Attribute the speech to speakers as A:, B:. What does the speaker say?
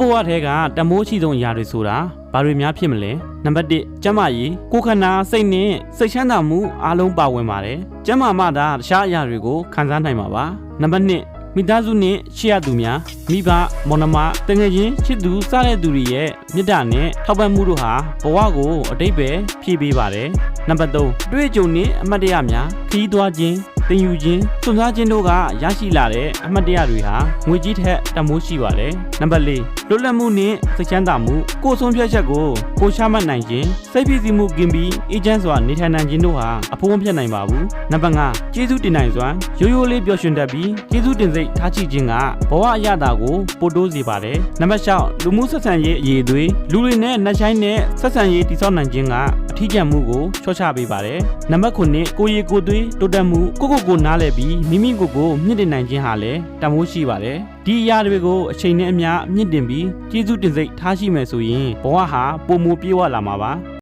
A: ကိုဘဝထဲကတမိုးရှိဆုံးအရာတွေဆိုတာဘာတွေများဖြစ်မလဲနံပါတ်1ကျန်းမာရေးကိုယ်ခန္ဓာစိတ်နဲ့စိတ်ချမ်းသာမှုအားလုံးပါဝင်ပါတယ်ကျန်းမာမှသာတခြားအရာတွေကိုခံစားနိုင်မှာပါနံပါတ်2မိသားစုနဲ့ချစ်ရသူများမိဘမောင်နှမတငယ်ချင်းချစ်သူစတဲ့သူတွေရဲ့မေတ္တာနဲ့ထောက်ပံ့မှုတို့ဟာဘဝကိုအတိတ်ပဲဖြည့်ပေးပါတယ်နံပါတ်3အတွေ့အကြုံနဲ့အမှတ်တရများခရီးသွားခြင်း တင်ယူခြင်းစွန့်စားခြင်းတို့ကရရှိလာတဲ့အမှတ်တရတွေဟာငွေကြီးထက်တမိုးရှိပါတယ်နံပါတ်4လွတ်လပ်မှုနဲ့စိတ်ချမ်းသာမှုကိုယ်ဆုံးဖြတ်ချက်ကိုကိုယ်ချမှတ်နိုင်ခြင်းစိတ်ဖြစ်စီမှုကင်းပြီးအေဂျင့်စွာနေထိုင်နိုင်ခြင်းတို့ဟာအဖို့မဖြစ်နိုင်ပါဘူးနံပါတ်5ကျေးဇူးတင်နိုင်စွာရိုးရိုးလေးပျော်ရွှင်တတ်ပြီးကျေးဇူးတင်စိတ်ထားရှိခြင်းကဘဝအရသာကိုပို့တိုးစေပါတယ်နံပါတ်6လူမှုဆက်ဆံရေးအရေးအသွေးလူတွေနဲ့နှက်ဆိုင်နဲ့ဆက်ဆံရေးတည်ဆောက်နိုင်ခြင်းကအထီးကျန်မှုကိုချော့ချပေးပါတယ်နံပါတ်9ကိုရီကိုသွေးတိုးတက်မှုကိုကိုကိုနားလည်ပြီးမိမိကိုယ်ကိုမြင့်တင်နိုင်ခြင်းဟာလည်းတန်ဖိုးရှိပါတယ်ဒီအရာတွေကိုအချိန်နဲ့အမျှမြင့်တင်ပြီးကျေးဇူးတင်စိတ်ထားရှိမယ်ဆိုရင်ဘဝဟာပုံမူပြေဝလာမှာပါ